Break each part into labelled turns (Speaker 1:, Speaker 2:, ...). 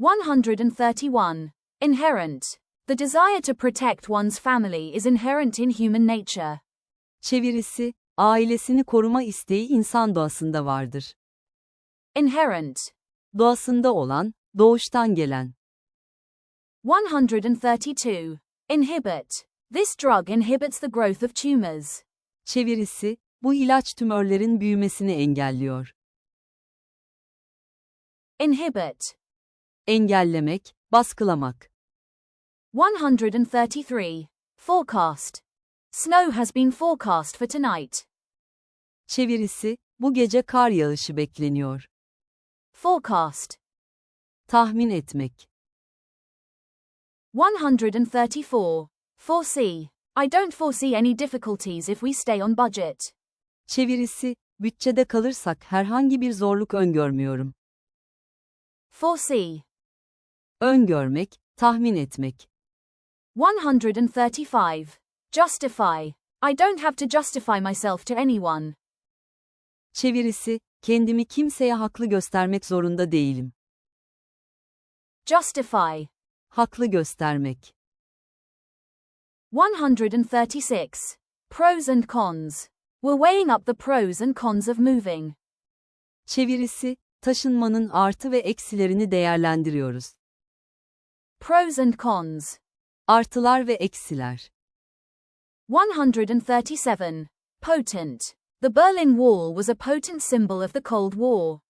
Speaker 1: 131. Inherent. The desire to protect one's family is inherent in human nature.
Speaker 2: Çevirisi, ailesini koruma isteği insan doğasında vardır.
Speaker 1: Inherent.
Speaker 2: Doğasında olan, doğuştan gelen.
Speaker 1: 132. Inhibit. This drug inhibits the growth of tumors.
Speaker 2: Çevirisi, bu ilaç tümörlerin büyümesini engelliyor.
Speaker 1: Inhibit.
Speaker 2: Engellemek, baskılamak.
Speaker 1: 133. Forecast. Snow has been forecast for tonight.
Speaker 2: Çevirisi, bu gece kar yağışı bekleniyor.
Speaker 1: Forecast.
Speaker 2: Tahmin etmek.
Speaker 1: 134. Foresee. I don't foresee any difficulties if we stay on budget.
Speaker 2: Çevirisi, bütçede kalırsak herhangi bir zorluk öngörmüyorum.
Speaker 1: Foresee.
Speaker 2: Öngörmek, tahmin etmek.
Speaker 1: 135. Justify. I don't have to justify myself to anyone.
Speaker 2: Çevirisi, kendimi kimseye haklı göstermek zorunda değilim.
Speaker 1: Justify.
Speaker 2: Haklı göstermek.
Speaker 1: 136. Pros and cons. We're weighing up the pros and cons of moving.
Speaker 2: Çevirisi, taşınmanın artı ve eksilerini değerlendiriyoruz.
Speaker 1: Pros and cons.
Speaker 2: Artılar ve eksiler.
Speaker 1: 137. Potent. The Berlin Wall was a potent symbol of the Cold War.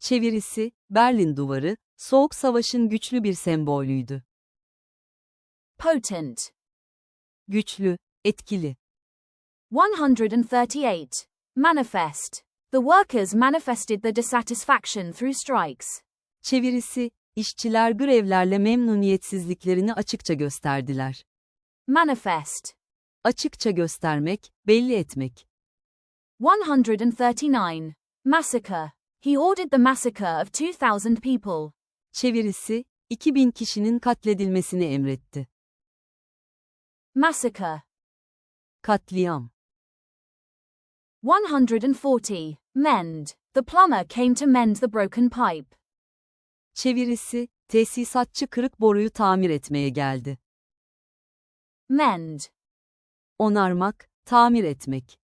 Speaker 2: Çevirisi, Berlin Duvarı, Soğuk Savaş'ın güçlü bir sembolüydü.
Speaker 1: Potent.
Speaker 2: Güçlü, etkili.
Speaker 1: 138. Manifest. The workers manifested their dissatisfaction through strikes.
Speaker 2: Çevirisi, işçiler grevlerle memnuniyetsizliklerini açıkça gösterdiler.
Speaker 1: Manifest.
Speaker 2: Açıkça göstermek, belli etmek.
Speaker 1: 139. Massacre. He ordered the massacre of 2,000 people.
Speaker 2: Çevirisi, 2000 kişinin katledilmesini emretti.
Speaker 1: Massacre.
Speaker 2: Katliam.
Speaker 1: 140. Mend. The plumber came to mend the broken pipe.
Speaker 2: Çevirisi, tesisatçı kırık boruyu tamir etmeye geldi.
Speaker 1: Mend.
Speaker 2: Onarmak, tamir etmek.